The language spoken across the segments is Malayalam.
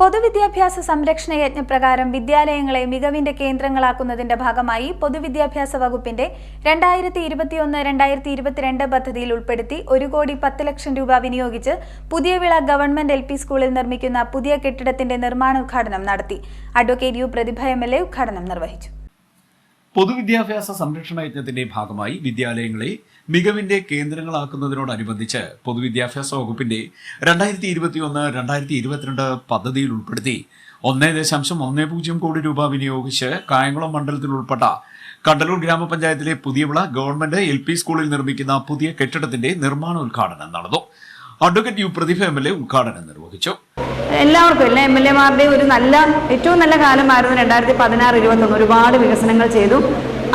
പൊതുവിദ്യാഭ്യാസ സംരക്ഷണ യജ്ഞപ്രകാരം വിദ്യാലയങ്ങളെ മികവിന്റെ കേന്ദ്രങ്ങളാക്കുന്നതിന്റെ ഭാഗമായി പൊതുവിദ്യാഭ്യാസ വകുപ്പിന്റെ രണ്ടായിരത്തി ഇരുപത്തിയൊന്ന് രണ്ടായിരത്തി ഇരുപത്തിരണ്ട് പദ്ധതിയിൽ ഉൾപ്പെടുത്തി ഒരു കോടി പത്ത് ലക്ഷം രൂപ വിനിയോഗിച്ച് പുതിയ പുതിയവിള ഗവൺമെന്റ് എൽ സ്കൂളിൽ നിർമ്മിക്കുന്ന പുതിയ കെട്ടിടത്തിന്റെ നിർമ്മാണോദ്ഘാടനം നടത്തി. അഡ്വക്കേറ്റ് യു പ്രതിഭ എ ഉദ്ഘാടനം നിർവഹിച്ചു. പൊതുവിദ്യാഭ്യാസ സംരക്ഷണ യജ്ഞത്തിന്റെ ഭാഗമായി വിദ്യാലയങ്ങളെ മികവിന്റെ കേന്ദ്രങ്ങളാക്കുന്നതിനോടനുബന്ധിച്ച് പൊതുവിദ്യാഭ്യാസ വകുപ്പിന്റെ രണ്ടായിരത്തി ഇരുപത്തിയൊന്ന് രണ്ടായിരത്തി ഇരുപത്തിരണ്ട് പദ്ധതിയിൽ ഉൾപ്പെടുത്തി ഒന്നേ ദശാംശം ഒന്നേ പൂജ്യം കോടി രൂപ വിനിയോഗിച്ച് കായംകുളം മണ്ഡലത്തിൽ ഉൾപ്പെട്ട കണ്ടലൂർ ഗ്രാമപഞ്ചായത്തിലെ പുതിയവിള ഗവൺമെന്റ് എൽ പി സ്കൂളിൽ നിർമ്മിക്കുന്ന പുതിയ കെട്ടിടത്തിന്റെ നിർമ്മാണോദ്ഘാടനം നടന്നു. Advocate U Prathibha M L A ഉദ്ഘാടനം നിർവഹിച്ചു. എല്ലാവർക്കും എല്ലാ എം എൽ എമാരുടെയും ഒരു നല്ല ഏറ്റവും നല്ല കാലമായിരുന്നു രണ്ടായിരത്തി പതിനാറ് ഇരുപത്തൊന്ന്. ഒരുപാട് വികസനങ്ങൾ ചെയ്തു.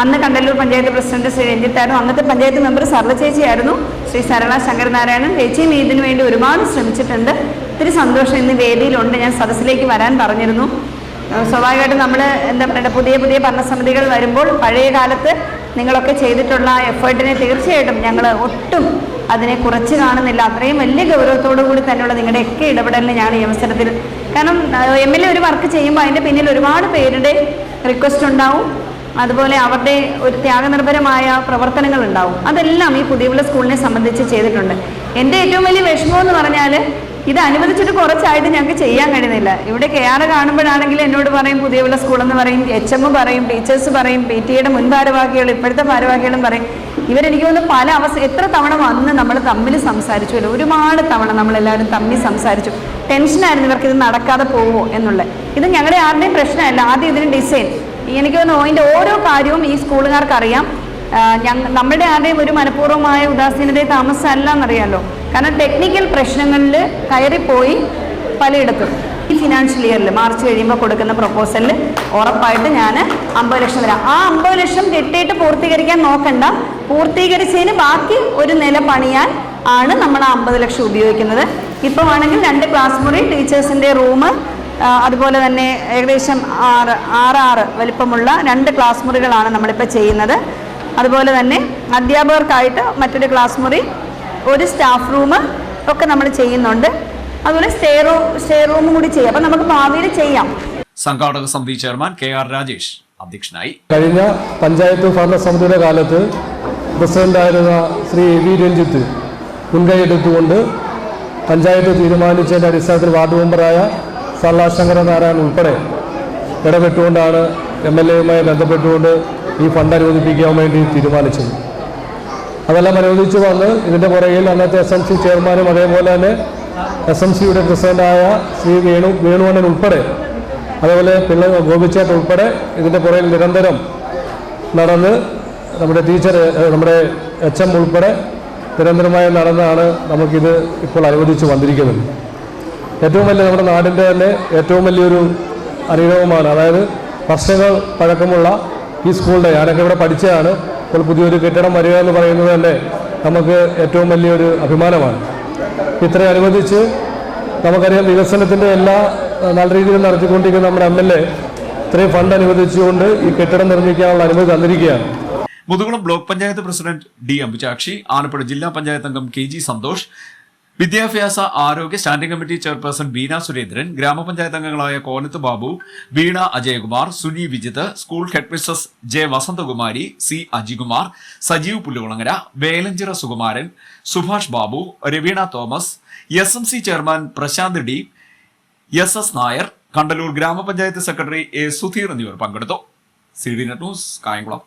അന്ന് കണ്ടല്ലൂർ പഞ്ചായത്ത് പ്രസിഡന്റ് ശ്രീ രഞ്ജിത്തായിരുന്നു. അന്നത്തെ പഞ്ചായത്ത് മെമ്പർ സർവ ചേച്ചിയായിരുന്നു ശ്രീ സരള ശങ്കരനാരായണൻ ചേച്ചിയും ഇതിനു വേണ്ടി ഒരുപാട് ശ്രമിച്ചിട്ടുണ്ട്. ഒത്തിരി സന്തോഷം ഇന്ന് വേദിയിലുണ്ട്. ഞാൻ സദസ്സിലേക്ക് വരാൻ പറഞ്ഞിരുന്നു. സ്വാഭാവികമായിട്ടും നമ്മൾ എന്താ പറയുക പുതിയ പുതിയ ഭരണസമിതികൾ വരുമ്പോൾ പഴയ കാലത്ത് നിങ്ങളൊക്കെ ചെയ്തിട്ടുള്ള എഫേർട്ടിനെ തീർച്ചയായിട്ടും ഞങ്ങൾ ഒട്ടും അതിനെ കുറച്ച് കാണുന്നില്ല. അത്രയും വലിയ ഗൗരവത്തോടു കൂടി തന്നെയുള്ള നിങ്ങളുടെയൊക്കെ ഇടപെടലിന് ഞാൻ ഈ അവസരത്തിൽ കാരണം എം എൽ എ ഒരു വർക്ക് ചെയ്യുമ്പോൾ അതിന്റെ പിന്നിൽ ഒരുപാട് പേരുടെ റിക്വസ്റ്റ് ഉണ്ടാവും. അതുപോലെ അവരുടെ ഒരു ത്യാഗനിർഭരമായ പ്രവർത്തനങ്ങൾ ഉണ്ടാവും. അതെല്ലാം ഈ പുതിയ സ്കൂളിനെ സംബന്ധിച്ച് ചെയ്തിട്ടുണ്ട്. എന്റെ ഏറ്റവും വലിയ വിഷമം എന്ന് പറഞ്ഞാൽ ഇത് അനുവദിച്ചിട്ട് കുറച്ചായിട്ട് ഞങ്ങൾക്ക് ചെയ്യാൻ കഴിയുന്നില്ല. ഇവിടെ കെ ആർ കാണുമ്പോഴാണെങ്കിൽ എന്നോട് പറയും പുതിയവിള സ്കൂളെന്ന് പറയും എച്ച് എം പറയും ടീച്ചേഴ്സ് പറയും പി ടി എയുടെ മുൻ ഇപ്പോഴത്തെ ഭാരവാഹികളും പറയും. ഇവരെനിക്ക് തോന്നുന്നു പല അവസ്ഥ എത്ര തവണ വന്ന് നമ്മൾ തമ്മിൽ സംസാരിച്ചു അല്ലെ? ഒരുപാട് തവണ നമ്മളെല്ലാവരും തമ്മിൽ സംസാരിച്ചു. ടെൻഷനായിരുന്നു ഇവർക്ക് ഇത് നടക്കാതെ പോവോ എന്നുള്ളത്. ഇത് ഞങ്ങളുടെ ആരുടെയും പ്രശ്നമല്ല. ആദ്യം ഇതിന് ഡിസൈൻ. എനിക്ക് തോന്നുന്നു അതിന്റെ ഓരോ കാര്യവും ഈ സ്കൂളുകാർക്ക് അറിയാം നമ്മുടെ ആരുടെയും ഒരു മനഃപൂർവമായ ഉദാസീനതയെ താമസമല്ല എന്നറിയാമല്ലോ കാരണം ടെക്നിക്കൽ പ്രശ്നങ്ങളിൽ കയറിപ്പോയി പലയിടത്തും. ഈ ഫിനാൻഷ്യൽ ഇയറിൽ മാർച്ച് കഴിയുമ്പോൾ കൊടുക്കുന്ന പ്രപ്പോസലിൽ ഉറപ്പായിട്ട് ഞാൻ അമ്പത് ലക്ഷം തരാം. ആ അമ്പത് ലക്ഷം കെട്ടിയിട്ട് പൂർത്തീകരിക്കാൻ നോക്കണ്ട. പൂർത്തീകരിച്ചതിന് ബാക്കി ഒരു നില പണിയാൻ ആണ് നമ്മൾ ആ അമ്പത് ലക്ഷം ഉപയോഗിക്കുന്നത്. ഇപ്പോൾ ആണെങ്കിൽ രണ്ട് ക്ലാസ് മുറി ടീച്ചേഴ്സിന്റെ റൂം അതുപോലെ തന്നെ ഏകദേശം ആറ് ആറ് ആറ് വലിപ്പമുള്ള രണ്ട് ക്ലാസ് മുറികളാണ് നമ്മളിപ്പോൾ ചെയ്യുന്നത്. അതുപോലെ തന്നെ അധ്യാപകർക്കായിട്ട് മറ്റൊരു ക്ലാസ് മുറി ഒരു സ്റ്റാഫ് റൂം ഒക്കെ നമ്മൾ ചെയ്യുന്നുണ്ട്. അതുപോലെ സ്റ്റേ റൂം സ്റ്റേ റൂമും കൂടി ചെയ്യാം. അപ്പം നമുക്ക് ഭാവിയിൽ ചെയ്യാം. സംഘാടക സമിതി ചെയർമാൻ കെ ആർ രാജേഷ് അധ്യക്ഷനായി. കഴിഞ്ഞ പഞ്ചായത്ത് ഭരണസമിതിയുടെ കാലത്ത് പ്രസിഡന്റായിരുന്ന ശ്രീ വി. രഞ്ജിത്ത് മുൻകൈയെടുത്തുകൊണ്ട് പഞ്ചായത്ത് തീരുമാനിച്ചതിന്റെ അടിസ്ഥാനത്തിൽ വാർഡ് മെമ്പറായ സർല ശങ്കരനാരായണൻ ഉൾപ്പെടെ ഇടപെട്ടുകൊണ്ടാണ് എം എൽ എയുമായി ബന്ധപ്പെട്ടുകൊണ്ട് ഈ ഫണ്ട് അനുവദിപ്പിക്കാൻ വേണ്ടി തീരുമാനിച്ചത്. അതെല്ലാം അനുവദിച്ചു വന്ന് ഇതിന്റെ പുറകിൽ അന്നത്തെ എസ് എം സി ചെയർമാനും അതേപോലെ തന്നെ എസ് എം സിയുടെ പ്രസിഡന്റായ ശ്രീ വേണു വേണുവണ്ണൻ ഉൾപ്പെടെ അതേപോലെ പിള്ള ഗോപിച്ചേട്ടൻ ഉൾപ്പെടെ ഇതിന്റെ പുറകിൽ നിരന്തരം നടന്ന് നമ്മുടെ ടീച്ചർ നമ്മുടെ എച്ച് എം ഉൾപ്പെടെ നിരന്തരമായി നടന്നാണ് നമുക്കിത് ഇപ്പോൾ അനുവദിച്ച് വന്നിരിക്കുന്നത്. ഏറ്റവും വലിയ നമ്മുടെ നാടിന്റെ തന്നെ ഏറ്റവും വലിയൊരു അനുഭവമാണ്. അതായത് വർഷങ്ങൾ പഴക്കമുള്ള ഈ സ്കൂളിന്റെ ഞാനൊക്കെ ഇവിടെ പഠിച്ചതാണ്. ഇപ്പോൾ പുതിയൊരു കെട്ടിടം വരിക എന്ന് പറയുന്നത് തന്നെ നമുക്ക് ഏറ്റവും വലിയൊരു അഭിമാനമാണ്. ഇത്രയും അനുവദിച്ച് നമുക്കറിയാം വികസനത്തിന്റെ എല്ലാ നല്ല രീതിയിൽ നടത്തിക്കൊണ്ടിരിക്കുന്ന നമ്മുടെ എം എൽ എ ഇത്രയും ഫണ്ട് അനുവദിച്ചുകൊണ്ട് ഈ കെട്ടിടം നിർമ്മിക്കാനുള്ള അനുമതി തന്നിരിക്കുകയാണ്. Muthukulam block panchayat president D Ambuchakshi Alappuzha ജില്ലാ പഞ്ചായത്ത് അംഗം കെ ജി സന്തോഷ് വിദ്യാഭ്യാസ ആരോഗ്യ standing committee chairperson Beena Surendran ഗ്രാമപഞ്ചായത്ത് അംഗങ്ങളായ Konath Babu Veena Ajayakumar Suni Vijith school head Mrs J Vasanthakumari C Ajikumar Sajeev Pullukulangara Velanchira Sukumaran Subhash Babu Raveena Thomas S M C chairman Prashanth D S S Nair Kandalloor ഗ്രാമപഞ്ചായത്ത് സെക്രട്ടറി എ സുധീർ എന്നിവർ പങ്കെടുത്തു. C D net news Kayamkulam.